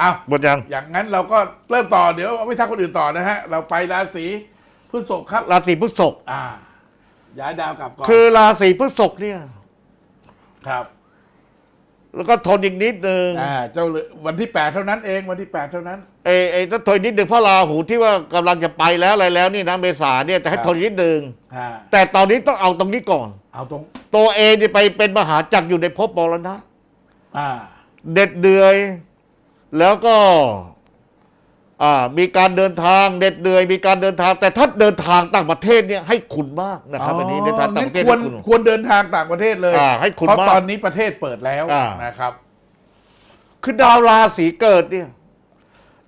อ้าวหมดยัง อย่างนั้นเราก็เริ่มต่อเดี๋ยวไม่ทักคนอื่นต่อนะฮะ เราไปราศีพฤษภครับ ราศีพฤษภอ่า ย้ายดาวกลับก่อนคือราศีพฤษภเนี่ย ครับ แล้วก็ทนอีกนิดนึงอ่าเจ้าเรือวันที่แปดเท่านั้นเองวันที่แปดเท่านั้น ไอ้ไอ้ถ้าทนอีกนิดนึงเพราะราหูที่ว่ากำลังจะไปแล้วอะไรแล้วนี่นะเมษาเนี่ยแต่ให้ครับ ทนอีกนิดนึงอ่าแต่ตอนนี้ต้องเอาตรงนี้ก่อน เอาตรง ตัวเองเนี่ยไปเป็นมหาจักรอยู่ในภพบรณะอ่า เด็ดเดือย แล้วก็อ่ามีการเดินทางเด็ดเดือยมีการเดินทาง แต่ถ้าเดินทางต่างประเทศเนี่ยให้คุณมากนะครับอันนี้เดินทางต่างประเทศควรให้คุณควรเดินทางต่างประเทศเลยอ่าให้คุณเพราะมากตอนนี้ประเทศเปิดแล้วอ่านะครับ คือดาวราศีเกิดเนี่ย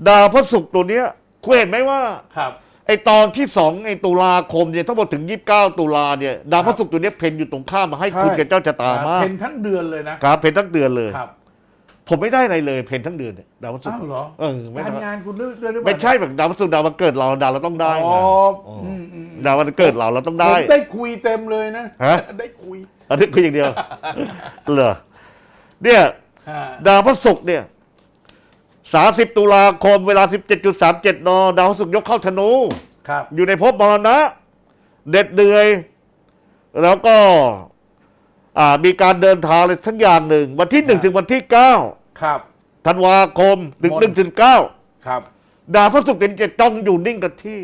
ดาวพระศุกร์ตัวเนี้ยคุณเห็นไหมว่าครับไอตอนที่สองไอตุลาคมเนี่ยทั้งหมดถึงยี่สิบเก้าตุลาเนี่ยดาวพระศุกร์ตัวเนี้ยเพนอยู่ตรงข้ามมาให้คุณใช่กับเจ้าชะตามากเพนทั้งเดือนเลยนะครับเพนทั้งเดือนเลยครับ ผมไม่ได้อะไรเลยเพนทั้งเดือนเนี่ยดาวพระศุกอ้าร์วเหรอ เออไม่การได้งานคุณเลื่อนด้วยหรือเปล่าไม่ใช่แบบดาวพระศุกร์ดาวมาเกิดเราดาวเราต้องได้อ๋อนะอืมอืมดาวมันเกิดเราเราต้องผได้มได้คุยเต็มเลยนะฮะ ได้คุยอันนี้คืออย่างเดียว เหรอเนี่ย อ่าดาวพระศุกร์เนี่ยสาสิบตุลาคมเวลาสิบเจ็ดจุดสามเจ็ดนดาวพระศุกร์ยกเข้าธนู ครับอยู่ในภพมรณะ เด็ดเดือย แล้วก็ อ่ามีการเดินทางอะไรทั้งอย่างหนึ่ง วันที่หนึ่งถึงวันที่เก้า ครับ ธันวาคมถึงมนต์หนึ่งถึงเก้าครับ ดาวพระศุกร์เป็นจะจ้องอยู่นิ่งกับที่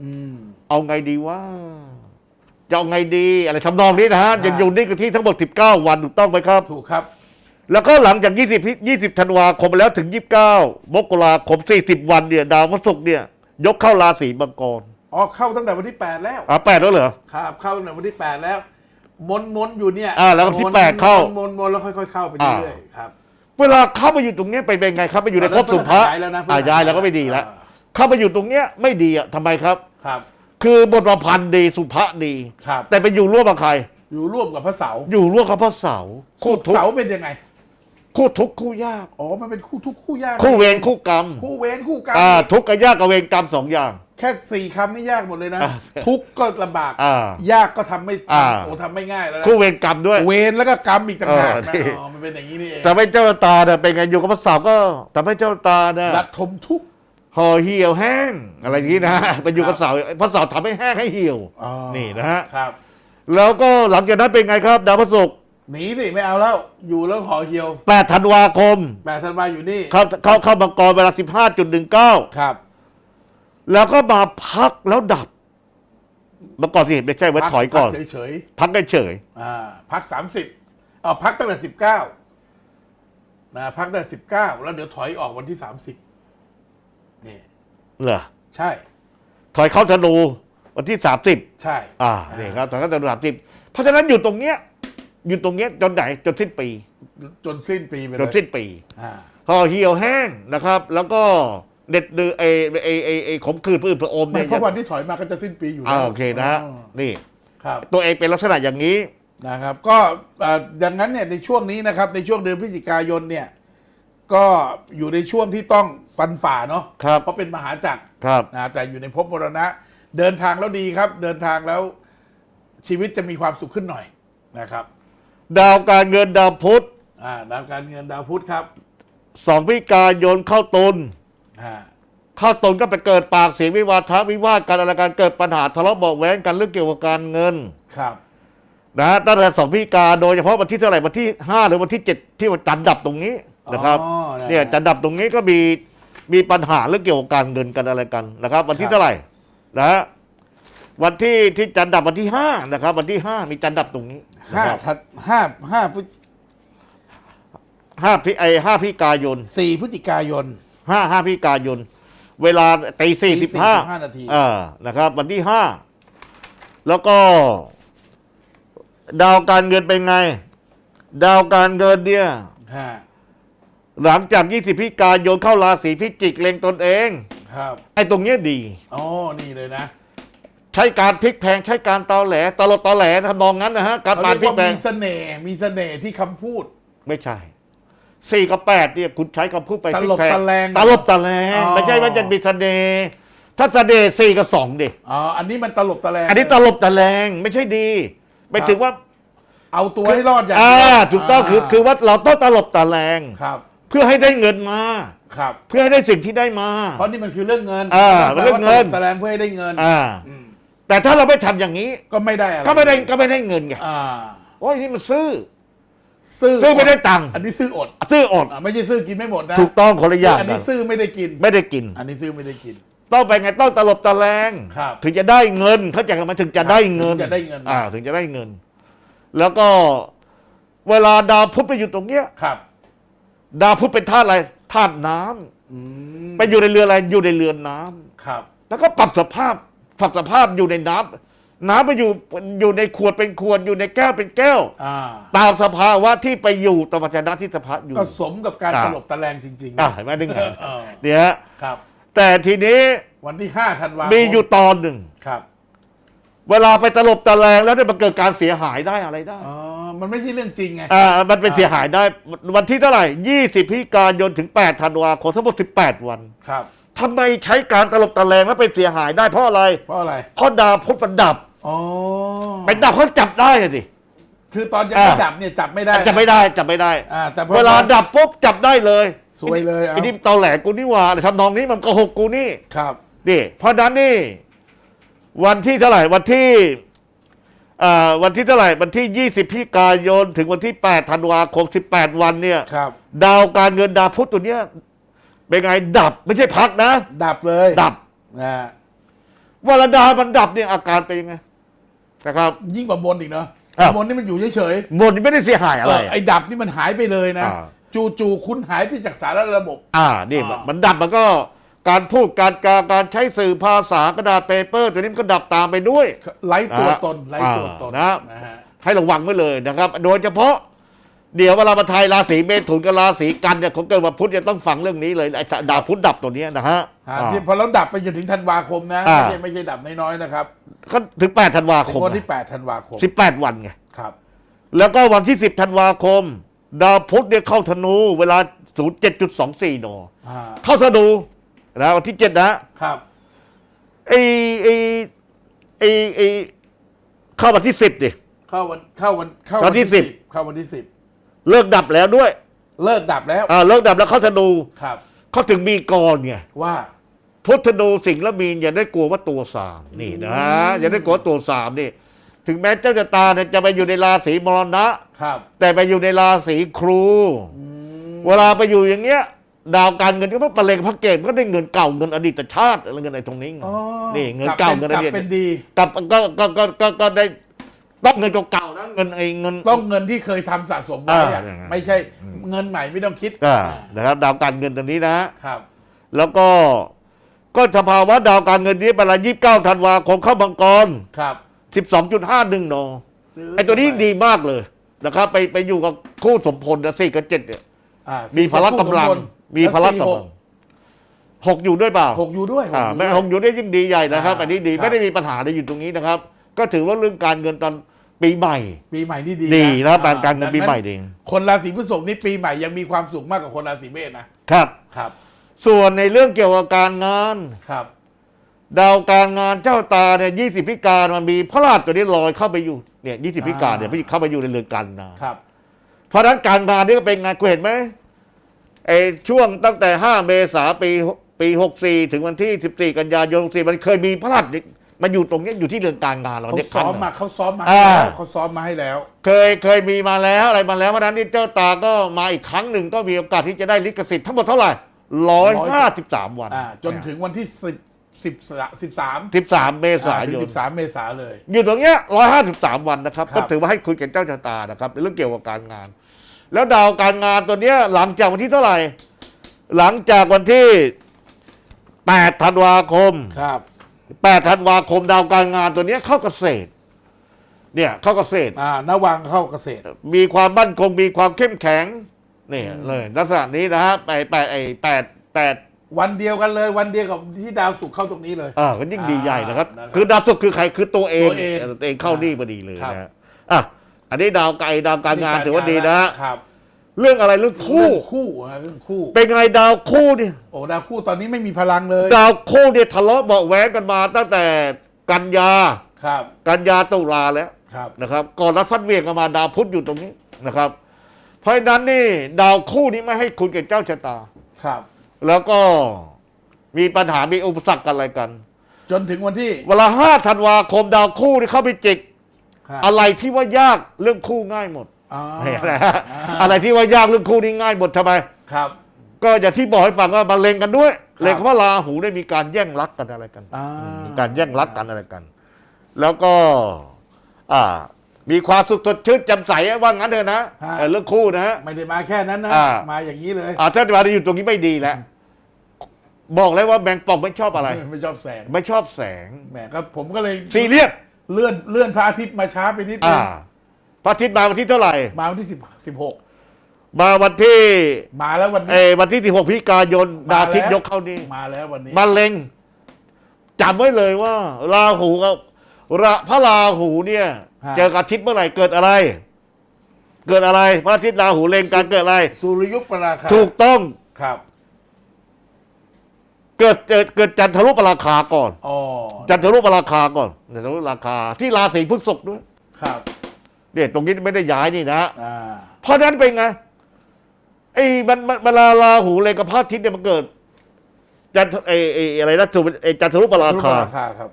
อืม เอาไงดีว่า จะเอาไงดีอะไรทำนองนี้นะฮะอ่ายังอยู่นิ่งกับที่ทั้งหมด 19 วันถูกต้องไหมครับ ถูกครับ แล้วก็หลังจาก 20 20ธันวาคมไปแล้วถึง 29มกราคม 40 วันเนี่ย ดาวพฤหัสเนี่ย ยกเข้าราศีมังกรอ๋อ เข้าตั้งแต่วันที่แปดแล้ว อะแปดแล้วเหรอ ครับ เข้าตั้งแต่วันที่แปดแล้ว มนมนอยู่เนี่ยอ่าแล้ววันที่มนแปดเข้ามนมนแล้วค่อย ๆ เข้าไปเรื่อยๆครับ เวลาเข้ามาอยู่ตรงเนี้ยไปเป็นไงครับไปอยู่ในภพสุภะย้ายแล้วนะอ่าย้ายแล้วก็ไม่ดีแล้วเข้ามาอยู่ตรงเนี้ยไม่ดีอะทำไมครับ ครับ คือบทประพันธ์ดีสุภะดี ครับ แต่ไปอยู่ร่วมกับใคร อยู่ร่วมกับพระเสาร์อยู่ร่วมกับพระเสาร์คู่ทุกเสาข์ร์เป็นยังไง คู่ทุกข์คู่ยาก อ๋อ มันเป็นคู่ทุกข์คู่ยาก คู่เวรคู่กรรมคู่เวรคู่กรรมอ่าทุกข์กับยากกับเวรกรรมสองอย่าง แค่สี่คำนี่ยากหมดเลยนะ อ่าทุกข์ก็ลำบาก อ่ายากก็ทำไม่อ่า โอ้ทำไม่ง่ายแล้วนะคู่เวรกรรมด้วย เวรแล้วก็กรรมอีกต่างหากเออนะนี่ อ๋อมันเป็นอย่างนี้นี่เองแต่ไม่เจ้าตาเนี่ยเป็นไงอยู่กับพระเสาร์ก็แต่ไม่เจ้าตาเนี่ยรัดทมทุกข์ ห่อเหี่ยวแห้งอะไรอย่างนี้นะไปอยู่กับเสาร์พระเสาร์ทำให้แห้งให้เหี่ยว อ๋อนี่นะฮะ ครับ แล้วก็หลังจากนั้นเป็นไงครับ ดาวพฤหัส หนีสิไม่เอาแล้ว อยู่แล้วขอเหี่ยวแปดธันวาคมแปดธันวาอยู่นี่เข้าเข้าเข้ามังกรเวลาสิบห้าจุดหนึ่งเก้าครับ แล้วก็มาพักแล้วดับเมื่อก่อนที่เห็นไม่ใช่ไว้ถอยก่อน พัเฉยพักได้เฉยๆอ่าพักสามสิบอ๋อพักตั้งแต่สิบเก้านะพักตั้งแต่สิบเก้าแล้วเดี๋ยวถอยออกวันที่สามสิบนี่เหรอใช่ ถอยเข้าธนูวันที่สามสิบใช่ อ่านี่ครับถอยเข้าธนูสามสิบเพราะฉะนั้นอยู่ตรงเนี้ย อยู่ตรงเนี้ยจนไหนจนสิ้นปี จนสิ้นปีไปจเลนยสิ้นปีอ่า ห่อเหี่ยวแห้งนะครับ แล้วก็เด็ดดือไอไอไอไอขมขื่นพืชพระอมไม่เนี่ยเพราะวันที่ถอยมาก็จะสิ้นปีอยู่อ่าแล้วโอเคนะฮะอ๋อนี่ ครับ ตัวเองเป็นลักษณะอย่างนี้ นะครับก็เอ่อดังนั้นเนี่ยในช่วงนี้นะครับในช่วงเดือนพฤศจิกายนเนี่ยก็อยู่ในช่วงที่ต้องฟันฝ่าเนาะครับ เพราะเป็นมหาจักรครับ นะแต่อยู่ในภพมรณะ เดินทางแล้วดีครับ เดินทางแล้วชีวิตจะมีความสุขขึ้นหน่อยนะครับ ดาวการเงินดาวพุธอ่าดาวการเงินดาวพุธครับสองพิกายนเข้าตุลอ่าเข้าตุลก็ไปเกิดปากเสียงวิวาทะวิวาทกันอะไรกันเกิดปัญหาทะเลาะเบาะแว้งกันเรื่องเกี่ยวกับการเงินครับนะฮะตั้งแต่สองพิกาโดยเฉพาะวันที่เท่าไหร่วันที่ห้าหรือวันที่เจ็ดที่วันจันทร์ดับตรงนี้นะครับอ๋อได้เนี่ยจันทร์ดับตรงนี้ก็มีมีปัญหาเรื่องเกี่ยวกับการเงินกันอะไรกันนะครับ วันที่ครับเท่าไหร่นะฮะ วันที่ที่จันทร์ดับวันที่ห้านะครับ วันที่ห้ามีจันทร์ดับตรงนี้นะห้าครับทัดห้าห้าพฤศห้าพิไอห้าพิกายนสี่พฤศจิกายน ห้าห้าพิกายน เวลาตีสี่สิบห้า45นาทีอ่านะครับ วันที่ห้าแล้วก็ ดาวการเงินเป็นไง ดาวการเงินเนี่ยฮะหลังจาก20พิกายนเข้าราศีพิจิกเล็งตนเอง ครับไอ้ตรงเนี้ยดี อ๋อนี่เลยนะ ใช้การพลิกแพลงใช้การตอแหลตลดตอแหลทำนองนั้นนะฮะการเขาปาเรีนยกพลิกว่าแพลงมีเสน่ห์มีเสน่ห์ที่คำพูด ไม่ใช่สี่กับแปดเนี่ยคุณใช้คำพูดไปตพลิลกบแพลงตะแลงตลบตะแลงอ๋อ ไม่ใช่ว่าจะมีเสน่ห์ถ้าเสน่ห์สี่กับสองดิอ๋ออันนี้มันตลบตะแลงอันนี้ตลบตะแลงไม่ใช่ดีไม่ถึงว่าเอาตัวให้รอดอย่างอ่าเดียวถูกต้องคือคือว่าเราต้องตลบตะแลงครับเพื่อให้ได้เงินมา ครับ เพื่อให้ได้สิ่งที่ได้มา เพราะนี่มันคือเรื่องเงินอ่ามันเรื่องเงินแปลว่าตะแลงเพื่อให้ได้เงิน อ่า อืม แต่ถ้าเราไม่ทำอย่างนี้ ก็ไม่ได้อะไรก็ไม่ได้ก็ไม่ได้เงินไงอ่าโอ้ยนี่มันซื้อ ซื้อซื้อไม่ได้ตังค์ อันนี้ซื้ออดซื้ออดอ่าไม่ใช่ซื้อกินไม่หมดนะถูกต้องคนละอย่างอันกันี้นซื้อไม่ได้กิน ไม่ได้กิน อันนี้ซื้อไม่ได้กิน ต้องไปไงต้องตลบตะแลงครับ ถึงจะได้เงินเขาใจกันมาถึงจะได้เงินถึงจะได้เงิน อ่า ถึงจะได้เงิน แล้วก็เวลาดาวพุธไปอยู่ตรงเนี้ย ครับ ดาวพุธเป็นธาตุอะไรธาตุน้ำอืมไปอยู่ในเรืออะไรอยู่ในเรือนน้ำครับ แล้วก็ปรับสภาพ ปรับสภาพอยู่ในน้ำน้ำไปอยู่อยู่ในขวดเป็นขวดอยู่ในแก้วเป็นแก้ว อ่าตามสภาวะที่ไปอยู่ตามวัจนะที่สภาอยู่ ก็สมกับการอ่า ตลบตะแลงจริงๆอ่านะเห็นไหมดึงไงเออเนี่ยฮะครับ แต่ทีนี้วันที่ห้าธันวาคมมีอยู่ตอนหนึ่ง ครับเวลาไปตลบตะแลงแล้วเนี่ยมันเกิดการเสียหายได้อะไรได้อ๋อมันไม่ใช่เรื่องจริงไง อ่ามันเป็นเสียหายได้วันที่เท่าไหร่ 20พฤศจิกายนถึง 8 ธันวาคมทั้งหมด 18 วัน ครับ ทำไมใช้การตลบตะแลงแล้วเป็นเสียหายได้เพราะอะไรเพราะอะไรเพราะดาวพุธมันดับอ๋อไปดับเขาจับได้อะสิ คือตอนยังอ่าไม่ดับเนี่ยจับไม่ได้นะจับไม่ได้จับไม่ได้ อ่าแต่พอ เวลาดับปุ๊บจับได้เลยสวยเลยเอา ไอ้นี่ตอแหลกูนี่หว่าทำนองนี้มันโก็หกกูนี่ ครับนี่เพราะฉะนั้นนี่ วันที่เท่าไหร่ วันที่อ่าวันที่เท่าไหร่ วันที่ 20พฤศจิกายน ถึงวันที่8ธันวาคม 18 วันเนี่ย ครับ ดาวการเงินดาวพุธตัวเนี้ย เป็นไงดับไม่ใช่พักนะ ดับเลยดับนะเวลาดาวมันดับเนี่ยอาการเป็นยังไงนะครับ ยิ่งกว่าบนอีกเนาะอ้าว บนนี่มันอยู่เฉยหมดนี่ไม่ได้เสียหายๆอะไร เออไอ้ดับนี่มันหายไปเลยนะ อ่า จู่ๆคุณหายไปจากสารระบบ อ่านี่อ่ามั มันดับมันก็การพูดการการการใช้สื่อภาษากระดาษเปเปอร์ตัวนี้มันก็ดับตามไปด้วย ไร้ตัวอ่าตนไร้ตัวตนอ่านะ นะฮะ ให้ระวังไว้เลยนะครับ โดยเฉพาะ เดี๋ยวเวลามาทายราศีเมถุนกับราศีกันเนี่ยของเกิดวันพุธจะต้องฟังเรื่องนี้เลยไอ้ดาวพุธดับตัวเนี้ยนะฮะอ่าอ่า ที่พอเราดับไปจนถึงธันวาคมนะอ่า ไม่ใช่ไม่ใช่ดับน้อยๆนะครับก็ถึง 8 ธันวาถึคมงวันที่ 8 ธันวาคม18วันไง ครับ แล้วก็วันที่ 10 ธันวาคม ดาวพุธเนี่ยเข้าธนู เวลา 07.24นอ่าเข้าธนูนะวันที่ 7 นะครับ ไอ้ไอ้ไอ้ไอ้เข้าวันที่ 10ดิ เข้าวันเข้าวันเข้าวันที่สิบ10เข้าวันที่สิบ เลิกดับแล้วด้วยเลิกดับแล้วอ่าเลิกดับแล้วเข้าธนูครับเขาถึงมีกรไงว่าพุทธนูสิงห์และมีนอย่าได้กลัวว่าตัวสามนี่นะอย่าได้กลัวว่าตัวสามนี่ ถึงแม้เจ้าชะตาเนี่ยจะไปอยู่ในราศีมรณะ ครับ แต่ไปอยู่ในราศีครูอืมเวลาไปอยู่อย่างเงี้ย ดาวการเงินก็ไม่ประเลงพระเกตก็ได้เงินเก่าเงินอดีตชาติอะไรเงินอะไรตรงนี้ไงอ๋อนี่เงินกลับเก่าป็เงินอดีตกลับเป็นดีกับก็ก็ก็ก็ก็ได้ ต้องเงินเก่าๆนะเงินไอ้เงิน ต้องเงินที่เคยทำสะสมไว้อะอ่าไม่ใช่เงินใหม่ไม่ต้องคิดอ่านะครับดาวการเงินตรงนี้นะ ครับ แล้วก็ก็สภาวะดาวการเงินนี้เวลา29ธันวาคมเข้ามังกรครับ12.51นอไอ้ตัวนี้ดีมากเลยนะครับ ไปไปอยู่กับคู่สมพลนะสี่กับเจ็ดเนี่ย อ่ามีพละกำลัง มีพละกำลังหกอยู่ด้วยเปล่าหกอยู่ด้วยอ่าอยู่แม่ด้วยหกอยู่ได้ยิ่งดีใหญ่นะครับอ่าอันนี้ดีครับไม่ได้มีปัญหาอะไรอยู่ตรงนี้นะครับ ก็ถือว่าเรื่องการเงินตอน ปีใหม่ ปีใหม่นี่ดีดีนะอ่การเงินปีใหม่ดีคนราศีพฤษภนี่ปีใหม่ยังมีความสุขมากกว่าคนราศีเมษนะครับครับ ส่วนในเรื่องเกี่ยวกับการงานครับดาวการงานเจ้าตาเนี่ยยี่สิบพิการมันมีพระราชตัวนี้ลอยเข้าไปอยู่เนี่ยยี่สิบพิการเนี่ยเข้าไปอยู่ในเรือนการงานครับ เพราะฉะนั้นการงานนี่ก็เป็นไงกูเห็นไหมไอ้ช่วงตั้งแต่5เมษาปีปี64ถึงวันที่14กันยายน64มันเคยมีพระราช มันอยู่ตรงเนี้ยอยู่ที่เรือนการงานเราเขาเนี่ยซ้อมกันมาเขาซ้อมมาอ่าให้แล้วเขาซ้อมมาให้แล้ว เคยเคยมีมาแล้วอะไรมาแล้วเพราะฉะนั้นนี่เจ้าตาก็มาอีกครั้งหนึ่งก็มีโอกาสที่จะได้ลิขสิทธิ์ทั้งหมดเท่าไหร่ร้อยห้าสิบสามวันอ่าจนถึงวันที่สิบสิบสิบสามสิบสามเมษาถึยงนสิบสามเมษาเลย อยู่ตรงเนี้ยร้อยห้าสิบสามวันนะครับ ครับ ก็ถือว่าให้คุยกับเจ้าชะตานะครับในเรื่องเกี่ยวกับการงาน แล้วดาวการงานตัวเนี้ยหลังจากวันที่เท่าไหร่ หลังจากวันที่แปดธันวาคม ครับ แปดธันวาคมดาวการงานตัวเนี้ยเข้าเกษตร เนี่ยเข้าเกษตร อ่านวังเข้าเกษตร มีความมั่นคงมีความเข้มแข็งนี่เลยลักษณะนี้นะฮะแปดแปดไอแปดแปดวันเดียวกันเลย วันเดียวกับที่ดาวศุกร์เข้าตรงนี้เลย อ่าก็ยิ่งดีใหญ่นะครับ อ่านะครับคือดาวศุกร์คือใครคือตัวเองตัวเองตัวเองเข้านี่พอดีเลยครับ นะฮะอะอันนี้ดาวไก่ดาวการงานถือว่าดีนะฮะ ครับ เรื่องอะไรเรื่องคู่ เรื่องคู่นะเรื่องคู่เป็นไงดาวคู่เนี่ยโอ้ดาวคู่ตอนนี้ไม่มีพลังเลยดาวคู่เนี่ยทะเลาะเบาะแว้งกันมาตั้งแต่กันยาครับกันยาตุลาแล้วครับนะครับ ก่อนรัดฟัดเหวียงกันมาดาวพุธอยู่ตรงนี้นะครับ เพราะฉะนั้นนี่ดาวคู่นี้ไม่ให้คุณกับเจ้าชะตาครับ แล้วก็มีปัญหามีอุปสรรคกันอะไรกัน จนถึงวันที่เวลาห้าธันวาคมดาวคู่นี่เข้าไปจิก ครับ อะไรที่ว่ายากเรื่องคู่ง่ายหมดอ่าเห็ นไหมฮะอะไรที่ว่ายากเรื่องคู่นี้ง่ายหมดทำไม ครับ ก็อย่างที่บอกให้ฟังว่ามาเล็งกันด้วยครับเล็งเพราะราหูได้มีการแย่งรักกันอะไรกันอ่ามีการแย่งรักกันอะไรกัน แล้วก็ อ่า มีความสุขสดชื่นแจ่มใสว่างั้นเถอะนะเออเรื่องคู่นะฮะไม่ได้มาแค่นั้นนะอ่ามาอย่างนี้เลยอ่าถ้ามาอยู่ตรงนี้ไม่ดีแล้วบอกเลยว่าแบงปอกไม่ชอบอะไร ไม่ชอบแสง ไม่ชอบแสงแหมก็ผมก็เลยซีเรียสเลื่อนเลื่อนพระอาทิตย์มาช้าไปนิดนึอ่าง พระอาทิตย์มาวันที่เท่าไหร่ มาวันที่สิบสิบหกมาวันที่มาแล้ววันเอนี้ อวันที่ 16พฤศจิกายนดาวอาทิตย์แล้วยกเข้านี่มาแล้ววันนี้มาเล็งจำไว้เลยว่า ราหูกับระพระราหูเนี่ยเจอกับอาทิตย์เมื่อไหร่เกิดอะไร เกิดอะไร พระอาทิตย์ราหูเล็งการเกิดอะไร สุริยุปราคาถูกต้องครับเกิดเกิดเกิดจันทรุปราคาก่อน อ๋อจันทรุปราคาก่อนจันทรุปราคา ที่ราศีพฤษภด้วย ครับ เนี่ยตรงนี้ไม่ได้ย้ายนี่นะอ่าเพราะฉะนั้นเป็นไงไอ้มันมันเวลาราหูเลยกับพระอาทิตย์เนี่ยมันเกิดจันทไอ้ไอ้อะไรนะถูกไอ้จันทรุปราสุริยุคาปราคาครับ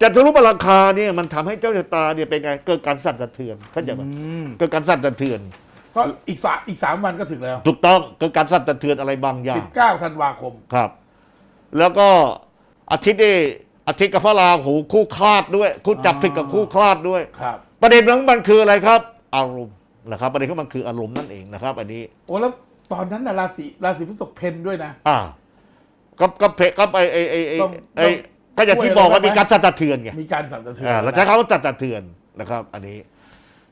จันทรุปราคาเนี่ยมันทำให้เจ้าชะตาเนี่ยเป็นไงเกิดการสั่นสะเทือนเข้าใจไหมอืมเกิดการสั่นสะเทือน ก็อีกสามอีกสามวันก็ถึงแล้วถูกต้องเกิดการสั่นสะเทือนอะไรบางอย่าสิง บเก้าธันวาคม ครับ แล้วก็อาทิตย์นี่อาทิตย์กับพระราหูคู่คลาดด้วย คู่จับผิดกับคู่คลาดด้วย ครับ ประเด็นของมันคืออะไรครับ อารมณ์นะครับ ประเด็นของมันคืออารมณ์นั่นเองนะครับ อันนี้โอ้แล้วตอนนั้นน่ะราศีราศีพฤษภเพนด้วยนะ อ่าก็ก็เพก็ไปไอไอไอต้องไอก็อย่างที่ช่วยบอกว่าอะไรมีไหมการสั่นสะเทือนไงมีการสั่นสะเทือนอ่าเราใช้คำว่าสั่นสะเทือนนะครับ อันนี้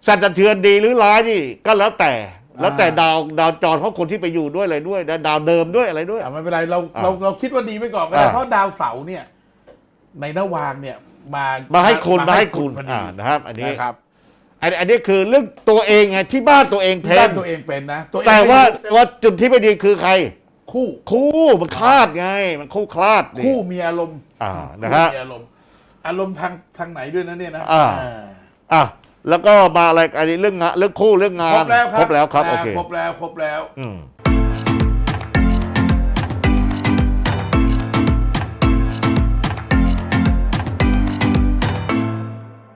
สั่นสะเทือนดีหรือร้ายนี่ก็แล้วแต่แล้วแต่ดาวดาวจรของคนที่ไปอยู่ด้วยอะไรด้วยนะดาวเดิมด้วยอะไรด้วย อ่าไม่เป็นไรเราอ่าเราเราคิดว่าดีไปก่อนก็ได้อ่าเพราะดาวเสาร์เนี่ย ในนวางเนี่ยมามาให้คุณมาให้คุคุณณพอดี อ่านะครับ อันนี้นะครับ อันอันนี้คือเรื่องตัวเองไงที่บ้านตัวเองเพที่บ้านนตัวเองเป็นนะตัวเองแต่ว่าไม่รู้แต่ว่าจุดที่ไม่ดีคือใคร คู่คู่มันคลาดไง มันคู่คลาดนี่คู่มีอารมณ์อ่าคู่นะฮะมีอารมณ์อารมณ์ทางทางไหนด้วยนะเนี่ยนะอ่าอ่า อะแล้วก็มาอะไรอันนี้เรื่องงานเรื่องคู่เรื่องงานครบแล้วครับครบแล้วครับอ่าโอเคครบแล้วครบแล้ว อืม